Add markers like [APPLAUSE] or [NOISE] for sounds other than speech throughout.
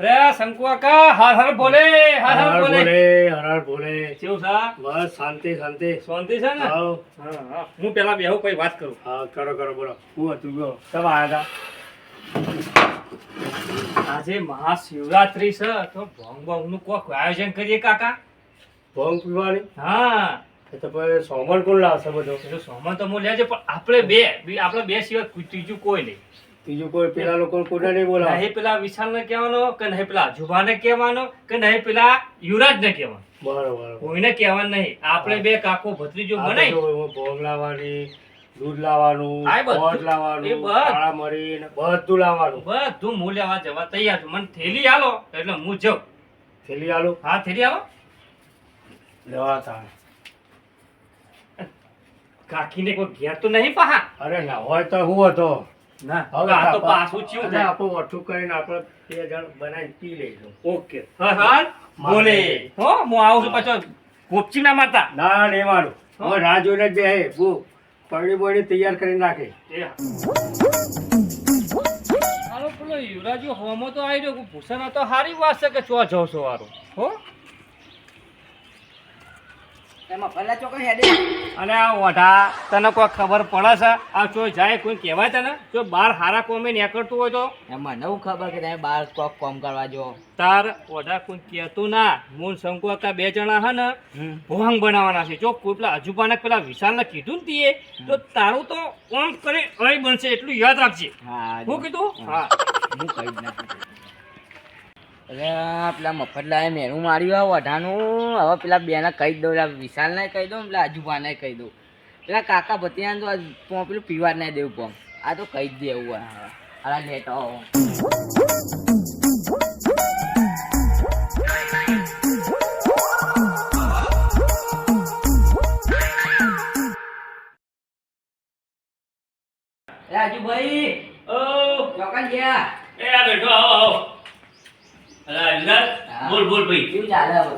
અરે શંકુ કાકા હર હર બોલે હર હર બોલે. હર હર બોલે. કેવું છે બસ શાંતિ શાંતિ. શાંતિ છે ને. હા, હા. હું પેલા બેહો કોઈ વાત કરું. હા કરો કરો બોલો. હું હતું ગયો કેમ આયા હતા? આજે મહાશિવરાત્રી છે તો ભોંગ ભોંગનું કોક આયોજન કરીએ કાકા. ભોંગ પીવાની? હા. એ તો પછી સોમન કોણ લાવશે બધો? એટલે સોમન તો હું લેજે પણ આપણે બે આપણે બે સિવાય ત્રીજું કોઈ નહીં. બીજું કોઈ પેલા લોકો કોને નહીં બોલાવે નહીં પેલા વિશાલ ને કહેવાનો કે નહીં પેલા જુબાને કહેવાનો કે નહીં પેલા યુવરાજ ને કહેવાનો. બરોબર કોઈને કહેવાનું નહીં. આપણે બે કાકો ભત્રીજો એમાં ભોંગ લાવવાની દૂધ લાવવાનું એ લાવવાનું બધું. કાળા મરી બધું લાવવાનું. બધું હું લેવા જવા તૈયાર છું. મને થેલી આલો એટલે હું જાઉં. થેલી આલો? હા થેલી આલો. લેવા તાણ. કાકીને કોઈ ઘેર તો નહીં પહા અરે ના હોય તો હું હતો. ના હવે આ તો પાછું ચીવું થાય આપણે ઓઠું કરીને આપણે બે જણ બનાવી પી લઈશું. ઓકે. હા હા બોલે. હો હું આવું છું પાછો ગોપચી ના મારતા ના ને મારું હા. હવે રાહ જોઈને જ બે બહુ પરણી બરણી તૈયાર કરીને રાખે. હાલો પેલો યુવરાજો હોમો તો આવી રહ્યો ભૂષણ તો સારી વાત છે કે ચો જવશો છો વારો હો? એમાં પહેલા ચોકન હેડે? અને આ ઓઢા તને કોઈ ખબર પડે છે? આ જો જાય કોઈ કહેવાય તને? જો બાર હારા કોમે નીકળતું હોય તો? એમાં નવું ખબર કે તમે બાર કોક કોમ કરવા જો. તાર ઓઢા કોઈ કહેતું ના. મૂળ શંકુ કાકા બે જણા હે ને ભોંગ બનાવવાના છે. જો કોઈ પેલા અજુબાને પેલા વિશાલને કીધું ને તીએ તો તારું તો ઓમ કરી અહીં બનશે એટલું યાદ રાખજે. હા હું કીધું? હા. હું. કહી નાખું અરે પેલા મફતલાએ મેનું માર્યું આ વઢાનું. હવે પેલા બેને કહી દઉં, પેલા વિશાલને કહી દઉં, પેલા આજુબાને કહી દઉં. પેલા કાકા ભતિયાને તો આ પેલું પીવા જ ના દેવું પોં આ તો કહી જ દેવું આ લે લેટો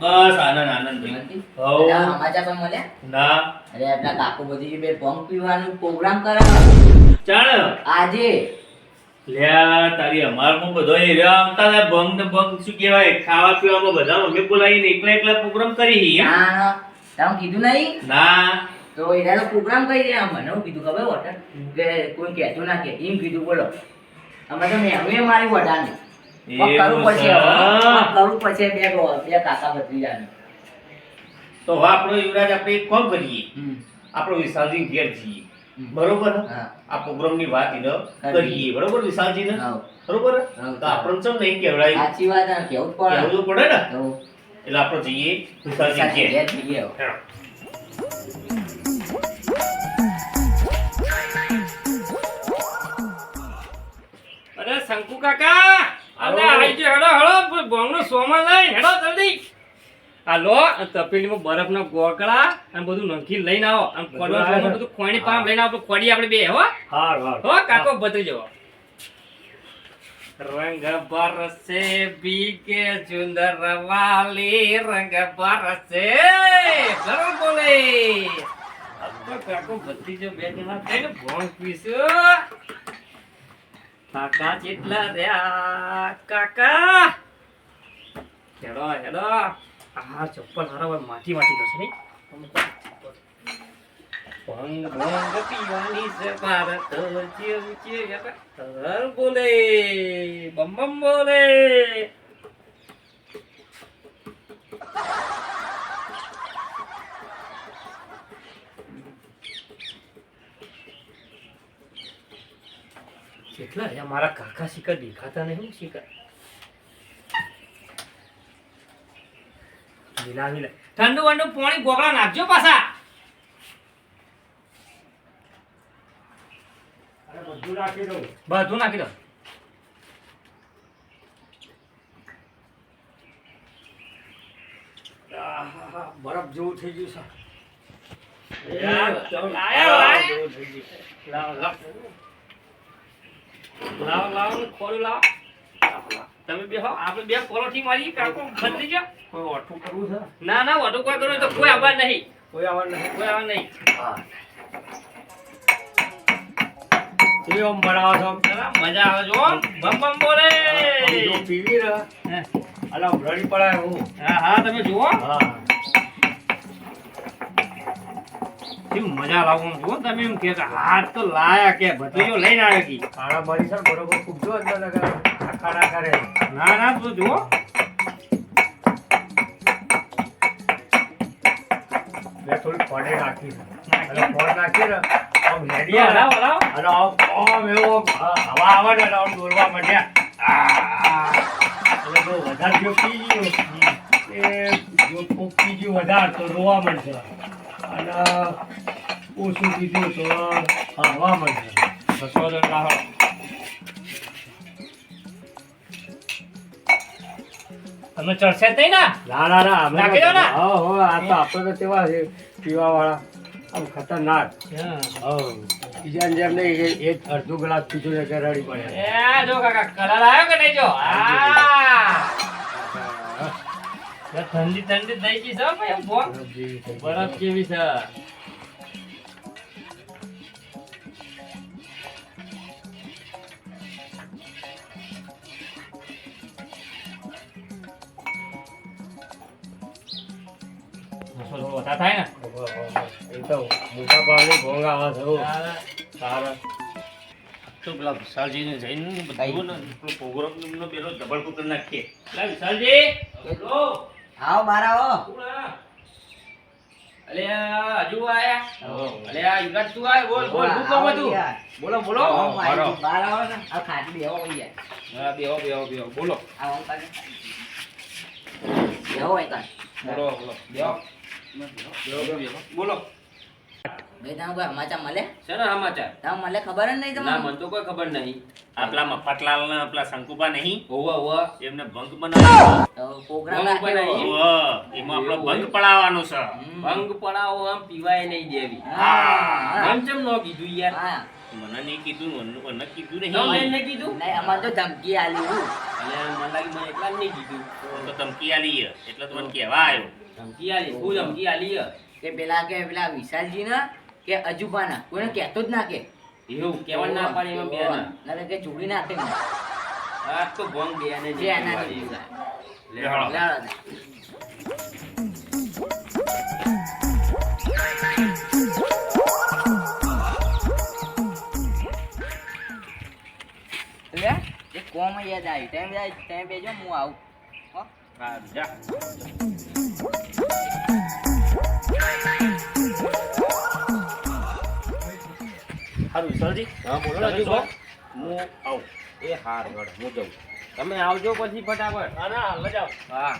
બસ આનંદ આનંદ ભાઈ. શાંતિ? સમાચાર પણ મળ્યા? ના. અરે આપણા કાકુ બધી બે ભંગ પીવાનું પ્રોગ્રામ કરે ચાલ. આજે? લ્યા તારી અમારમાં બધો એ રહ્યા. આવતા હતા ભંગ ને ભંગ શું કહેવાય? ખાવા પીવામાં બધા મમ્મી બોલાવીને એકલા એકલા પ્રોગ્રામ કરી હી, હે? ના તમે કીધું નહીં? ના. તો એના પ્રોગ્રામ કરી દે મને હું કીધું ખબર હોટલ? કે કોઈ કહેતું ના કે એમ કીધું બોલો. અમે તો મેં મારી વડાની એવું કરવું પડશે હવે. છે. કોક કરવું પડશે બે બે કાકા ભત્રીજાને. તો હવે આપણો યુવરાજ આપણે એક કામ કરીએ. આપણો વિશાલજી ઘેર જઈએ. બરોબર? આ પ્રોગ્રામની વાત એને કરીએ. કરીએ. બરોબર વિશાલજી ને બરોબર? તો આપણને ચમ નહીં કેવડાય સાચી વાત આ કેવું પડે. કેવું પડે ને? એટલે આપણે જઈએ વિશાલજી ઘેર. જઈએ અરે શંકુ કાકા! આવો. આઈ ગયો હેડો હેડો ભોંગનો સોમાં લઈ હેડો જલ્દી. હાલો તપેલીમાં બરફના ગોકળા અને બધું નંખી લઈને આવો. અને ને? બધું ખોણી પામ લઈને આવો ખોડી આપણે બે હો. હાર હાર. હો કાકો બધી જવો રંગ બરસે બીકે ચુંદર વાલી રંગ બરસે. બરોબર બોલે. કાકો બધી જો બે જણા થઈને ભોંગ પીશું. કાકા જેટલા રહ્યા? કાકા! હેડો હેડો. આ ચપ્પલ હારા માટી માટી કરશે નહીં. ભંગ ભંગ પીવાની છે ભારત બોલે, બમ બમ બોલે. કેટલા રહ્યા? મારા કાકા શિકાર દેખાતા નહીં હું શિકાર. લીલા લીલા. ઠંડુ વંડુ પાણી ગોગળા નાખજો પાછા. બધું નાખી દઉં. બધું નાખી બરફ જેવું થઈ ગયું છે. લાવ લાવ. લાવ લાવ ખોલું લાવ. તમે બે આપણે બે પરોઠી મારી કાકો બદલી જા કોઈ ઓઠું કરવું છે? ના ના ઓટો કોઈ કરો તો કોઈ આવા નહીં. કોઈ આવવાનું નહીં? કોઈ આવા નહીં. હા. આમ બનાવો છો મજા આવે જો બમ બમ બોલે. પીવી ને અલા રડી પડાય હું. હા હા તમે જુઓ. હા. કેવું મજા લાવું જો તમે એમ કે હાથ તો લાયા કે ભટલીઓ લઈને આવ્યો કી ખાડા મારી સર બરોબર કૂદજો અંદર લગા ખાડા કરે ના ના તો જુઓ. મેં થોડી પડે નાખી. છે અને ફોડ નાખી ને આમ હેડી યા, આવે. હલાવો, હલાવો. અને આમ એવો હવા આવે ને આમ દોરવા માંડ્યા. એટલે જો વધારે જો પી ગયું. એ જો પી ગયું વધારે તો રોવા માંડશે અને ઓછું કીધું તો હવા માંડશે બસો જણ લાવો. ચડશે નહીં ના? ના ના અમે નાખી દો ને. હા હો આ તો આપણે તો તેવા છે પીવા વાળા આમ ખતરનાક. હા. જેમ નહીં એક અડધો ગ્લાસ પીધું ને રડી પડે. એ જો કાકા કલર આવ્યો કે નહીં જો? આ ઠંડી ઠંડી થઈ ગઈ છે ભાઈ બોલ. બરફ કેવી છે થાય ને એ તો મોટા ભાગની ભોંગ આવે છે. સારા તો પેલા વિશાલજીને જઈને બધું ને પેલો પ્રોગ્રામનો પેલો ધબડકો કરી નાખીએ પેલા વિશાલજી બોલો. આવો બાર આવો? અલે હજુ આયા? અલે યુવરાજ તું આય? બોલ બોલ શું કહું હતું? બોલો બોલો. બારો. આવો ને. આ ખાટલી બેહો અહીંયા. હા બેહો બેહો બેહો. બોલો. આવો કાલે બેહો અહીં કાઢ. બોલો. બોલો બેહો બેહો બેહો. બોલો. ભાઈ તમે કોઈ સમાચાર મળે? શેના સમાચાર? તમે મળે ખબર જ નહીં ના મને તો કોઈ ખબર નહીં. આપલા મફતલાલ ને આપલા શંકુબા નહીં. ઓવા ઓવા એમને ભંગ બનાવ્યો પ્રોગ્રામ ભંગ રાખ્યો એમાં આપણો ભંગ પડાવવાનો છે. ભંગ પડાવો આમ પીવાય નહીં દેવી. હા મન ચમ નો કીધું યાર? મને નહીં કીધું મને મને કીધું નહીં. નહીં કીધું? નહીં અમાર તો ધમકી આલી હું. અલે મને લાગી મને એટલા જ નહીં કીધું. તો ધમકી આલી એટલે તો મને કહેવા આવ્યો. ધમકી આલી? શું ધમકી આલી કે પેલા કે પેલા વિશાલજી ના કે અજુબાના કોઈને કહેતો જ ના કે એવું કેવા ના પાડી એમાં બે ના ના તો કે જોડી નાખે મને. આ તો ભંગ બે ને જે એના પાડી. નહીં લે હાલો. લાડો. લે, એ કોમ યાદ આવી ટાઈમ જાય ટાઈમ બેજો હું આવું હો હા, જા. હારું વિશાલજી હા બોલો. તમે ને હું આવું. એ હાર ગળ હું જઉં. તમે આવજો પછી ફટાફટ. હા ના હાલ જ આવો. હા.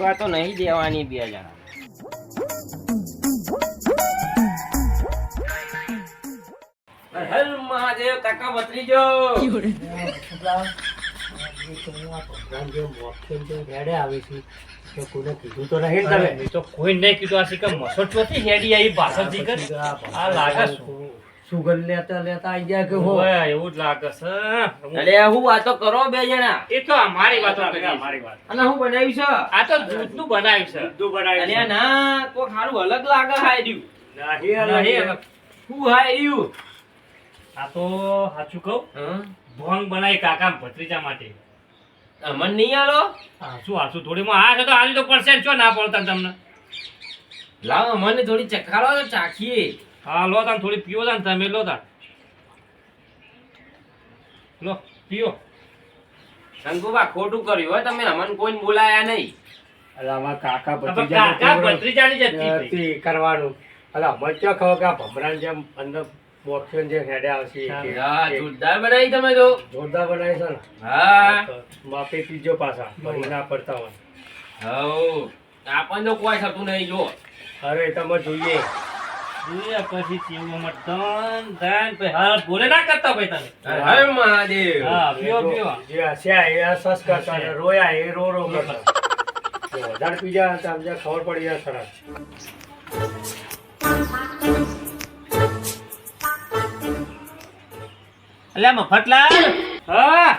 આ તો નહીં દેવાની બે જણા. હર મહાદેવ કાકા ભત્રીજો. રેડે છે કીધું તો નહીં ને તમે એ તો કોઈ નહીં કીધું આ શીખર મસો ચોથી હેડી આવી પાછળ શીખર આ લાગે શું? સુગંધ લેતા લેતા આઈ ગયા કે હો? એવું જ લાગે છે અરે હું વાતો કરો બે જણા. એ તો અમારી વાતો કરી મારી વાત. અને હું બનાવ્યું છે? આ તો દૂધનું બનાવ્યું છે. દૂધ બનાવ્યું બનાવી ના કોઈ ખારું અલગ લાગે હાર્યું નહીં નહીં, અલગ. શું હાર્યું આ તો સાચું કહું હં? ભોંગ બનાવી કાકા ભત્રીજા માટે. અમન નહીં આલો? હાસું હાચું થોડી માં હા છે તો હાલી તો પડશે છો ના પડતા તમને? લાવ અમને થોડી ચખાડો તો ચાખીએ. હા લો તાન થોડી પીઓ તાન તમે લો તાન. લો પીઓ. શંકુબા ખોટું કર્યું હોય તમે અમને કોઈને બોલાયા નહીં. અલા, આમાં કાકા હવે કાકા ભત્રીજાની જતી ભાઈ. નથી કરવાનું. અલા ખબર કે આ ભમરાની જેમ અંદર બોક્સન જે હેડે આવશે હા. એ- હા એ જોરદાર બનાવી તમે તો. જોરદાર બનાવી છે હા. માપે પીજો પાછા ભરી ના પડતા હોય. હવ આપણને તો કોઈ થતું નહીં જો. અરે તમે જોઈએ. જોઈએ પછી ચીવોમાં ધન ધન પે હાલ ભૂલે ના કરતા ભાઈ તને હર મહાદેવ. હા પીઓ પીઓ. જે હસ્યા એ હસ કરતા રોયા એ રો રો કરતા. વધારે પી જાય તો અમને ખબર પડી જાય સરસ. એટલે મફતલાલ હા.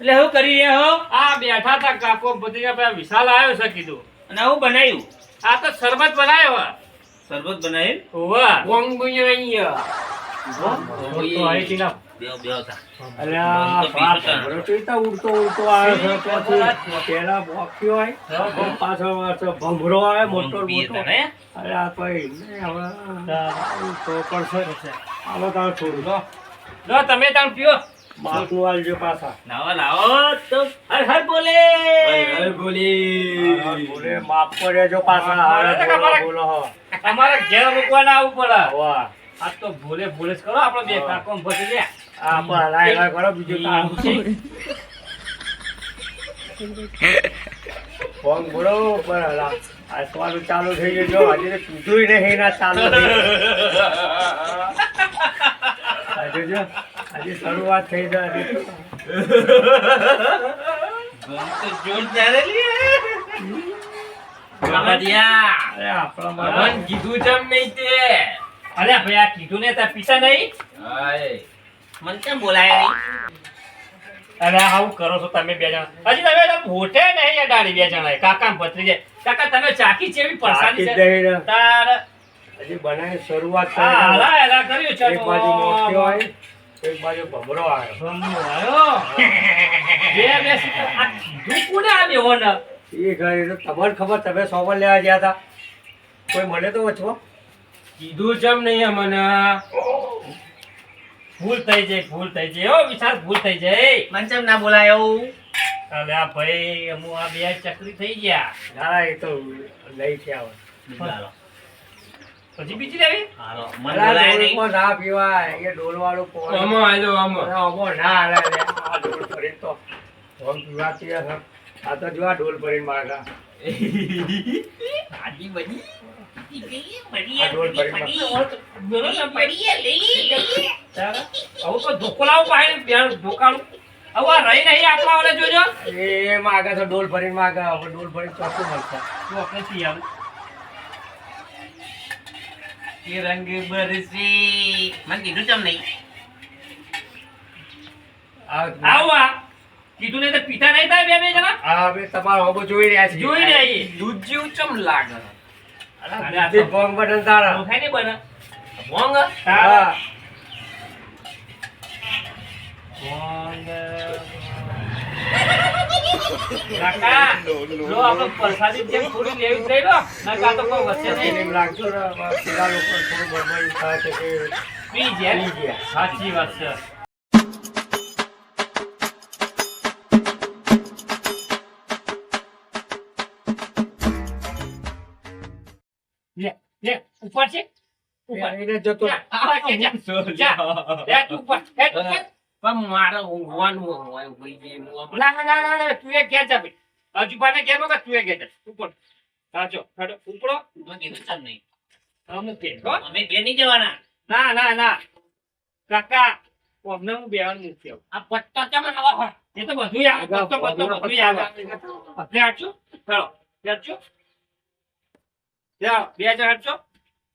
એટલે હું કરી રહ્યા હો? આ બેઠા તા કાકો બધી વિશાલ આવ્યો છે કીધું. અને હું બનાવ્યું આ તો શરબત બનાવ્યો હે. શરબત બનાવી ઓવા કોંગ મોટો તો આવી મોટો મોટો. અરે આ ને હવે તો પડશે. તાર લો તમે તાણ પીઓ. બાપનું આલજો પાછા. લાવો, લાવો, તો હર હર બોલે. હા, બોલે. માફ કરજો પાછા. હવે બોલો, બોલો ઘેર મૂકવાના આવવું પડે. વાહ. આ તો ભોલે ભોલે જ કરો આપણે બે કાકો ને લે. આ પણ હલાય હલાય કરો બીજું કામ ફોન બોલો પણ હલા આ તમારું ચાલુ થઈ ગયું જો હજી તો નહીં ના ચાલુ થઈ ગયું. [LAUGHS] હજી જો હજી શરૂઆત થઈ જાય. અરે આપણા કીધું ચમ નહીં તે. અરે ભાઈ આ કીધું ને ત્યાં પીતા નહીં? મને કેમ બોલાયા નહીં? અરે આવું કરો છો તમે બે જણા? હજી તમે મોટે નહીં અડાડી બે જણા. કાકા ને જાય કાકા તમે ચાકી ચેવી પરસાની છે? દઈને તાર હજી બનાવી શરૂઆત કરી કર્યું છે એક બાજુ મોતિયો હોય. એક બાજુ ભમરો આવ્યો ભમરો આવ્યો. બે આ? એ ઘરે તમને ખબર તમે સોબર લેવા ગયા હતા કોઈ મળે તો વચમાં કીધું ચમ નહીં મને ભૂલ થઈ જાય ભૂલ થઈ જાય હો વિશાલ ભૂલ થઈ જાય મને કેમ ના બોલાયો? અરે આ ભાઈ અમુ આ બે ચકરી થઈ ગયા ના એ તો લઈ થયા હાલો. પછી બીજી લેવી હાલો. મને અલા, નહીં? ના પીવાય એ ડોલવાળું પોણી. આમાં આલો આમાં અરે, અમો ના હાલે આ ડોલ ભરીને તો ધોમ પીવાતી. આ તો જો આ ડોલ ભરીને માગા આજી બધી. ડોલ ભરીને બોલો ને ભાઈ. તારે? આવું તો ધોકો લાવું પાહે બેન ધોકાનું આવું આ રહી નહીં આપણા વાળા જોજો એ માગે તો ડોલ ભરીને માગા હવે ડોલ ભરીને ચોખ્ખું મળશે તું આવું. કે રંગ બરસી. મને કીધું ચમ નહીં? આવું કીધું ને તો પીતા નહીં થાય બે બે જણા? આ બે તમારો હોબો જોઈ રહ્યા છે. જોઈ રહી દૂધ જેવું ચમ લાગે? અરે ભોંગ બટન તારા. ખાઈ નહીં બને. ભોંગ? તારા. હા. કાકા લો આપણે પ્રસાદી જેમ થોડી લેવી જ લો નકર તો કોઈ વચ્ચે નહીં. એમ લાગતો પેલા લોકો થોડું બરબાદી થાય છે કે પી ગયા. સાચી વાત છે. લે લે ઉપર છે? ઉપર. જતો જા, [LAUGHS] જા. જા. ઉપર. હે, ઉપર. પણ મારે ઊંઘવાનું હોય ભાઈ ના ના ના ના, ના તું એ ઘેર જા ભાઈ. હજુ પાને ઘેર નો તું એ ઘેર જા. ઉપર સાચો હેડો ઉપડો. મને નહીં? અમુક ઘેર અમે ઘેર નહીં જવાના. ના ના ના. કાકા અમને હું બેવાનું નથી આવું. આ પટ્ટા ચમ આવા એ તો બધું આવે પત્તો પત્તો બધું આવે. આપણે હાચું? ચાલો હાચું બે હજાર હાચું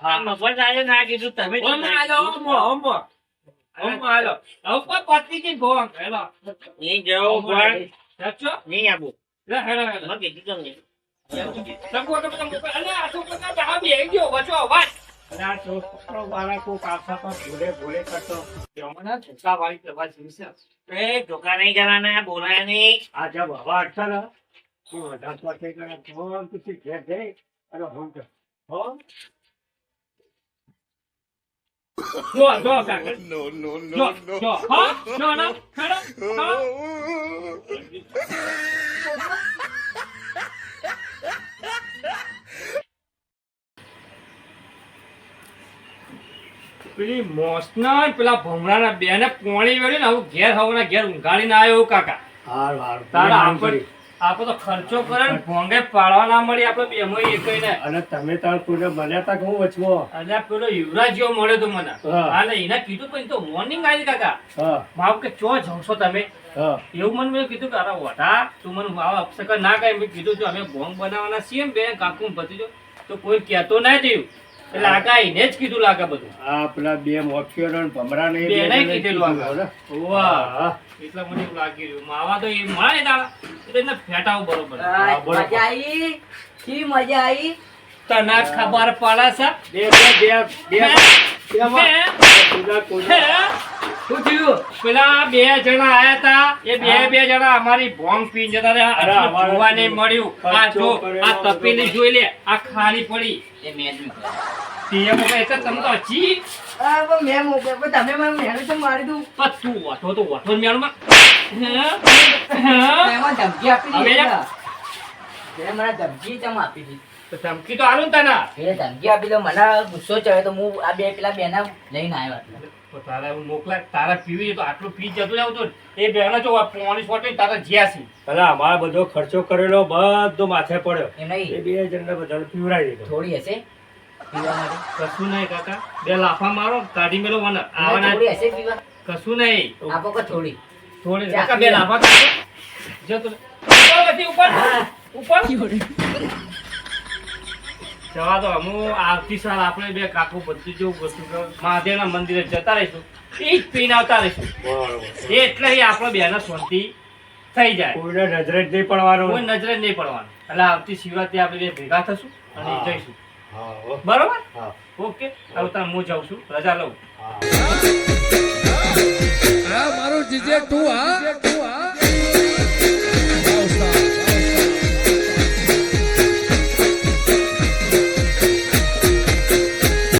કઈ હાલો. મફત આજે ના કીધું તમે ઓમ ના આલો કીધું. ઓમ ઓમ ઓમ આલો ઉપર પત્રીથી ભોંગ. હેડો. નહીં જવું પણ હાચું? નહીં આવું લે, હેડો, હેડો. મને કીધું ચમ નહીં તો તમે અલે, આ તો બધા બહાર બેહી ગયો, વચ્ચો અવાજ. અને છોકરો વાળા કોક આવતા તો ભૂલે ભૂલે કરતો. છોકરા વાળી એ ઢોકા નહીં જવાના બોલાય નહીં આ જબ હવા ને, તું વધારે તો કરે. ફોન પછી ઘેર જઈ અને ફોન કર. હો? જો, જો, કાકા. જો, જો. હા? જો, ના? હેડો, હા? પેલી મોસના ને પેલા ભમરાના બેને પોણી વેળ્યું ને આવું ઘેર હવાના ઘેર ઊંઘાડીને આવ્યો કાકા હાર હાર તારા આમ આંખો- કરી. તો ખર્ચો કરે ને. ભોંગે પાડવા ના મળી આપણે બેમોય એકઈ ને અને તમે તાર કોઈને મળ્યા તા હું વચવો અને પેલો યુવરાજ જેવો મળ્યો તો મને. હા. હા એને કીધું પણ તો મોર્નિંગ આવી કાકા. માવ કે ચો જાવ તમે? એવું મને મેં કીધું કે અરે વઢા તું મને આવા અપસકર ના કહે મેં કીધું અમે ભોંગ બનાવવાના છીએ ને બે કાકુ ને ભત્રીજો. તો કોઈ કહેતો ના થયું. એટલે આકા એને જ કીધું લાગે બધું. આ પેલા બે મોક્ષીઓ ભમરા ને કીધેલું. વાહ. એટલે મને એવું લાગી રહ્યું. માવા તો એ મળે ને દાડા. એટલે એને ફેટાવું બરોબર. મજા આવી. કી મજા આવી? તને ખબર પડે છે. બે બે બે બે? શું થયું? પેલા જણા આયા તા. એ બે બે જણા અમારી ભોંગ પીને જતા રહ્યા. જોવા નહીં મળ્યું. આ જો આ. તપેલી જોઈ લે. આ ખાલી પડી. એ મેં તમે તો હજી મેં મોકલ્યો. પણ તમે મને મેળું તો મારી દઉં. પણ તું મેળમાં હે? હે? એમાં ધમકી આપી દીધી મને ધમકી ચમ આપી દીધી? તો ધમકી તો આલું તને. એ ધમકી આપી તો મને ગુસ્સો ચડ્યો તો હું આ બે પેલા બેના લઈને આવ્યો એટલે. તો તારા હું મોકલાય તારા પીવી તો આટલું પી જતું જાવ તો. એ બેના જો પોણી સોટી તારા જ્યાસી અરે અમારે બધો ખર્ચો કરેલો બધો માથે પડ્યો. એ નહીં. બે જણને બધાને પીવડાવી દીધો. થોડી હશે. કશું નહીં કાકા. બે લાફા મારો કાઢી મેલો મને. થોડી આવવાના કશું નહીં. આપો કે થોડી? થોડી. કાકા બે લાફા કાઢો જો તો ઉપર નથી ઉપર ઉપર જવા દો હું આવતી સાલ આપણે બે કાકો બધું જેવું વસ્તુ મહાદેવના મંદિરે જતા રહીશું. એ જ પીને આવતા રહીશું. એટલે આપણે બેના બેનો શાંતિ થઈ જાય. કોઈને નજરે જ નહીં કોઈ પડવાનું નજરે જ નહીં પડવાનું. એટલે આવતી શિવરાત્રી આપણે બે ભેગા થશું અને જઈશું. બરોબર? હા. ઓકે હવે તમે હું જાઉં છું. રજા લઉં. હા. જીજે મારું જીજે તું હા?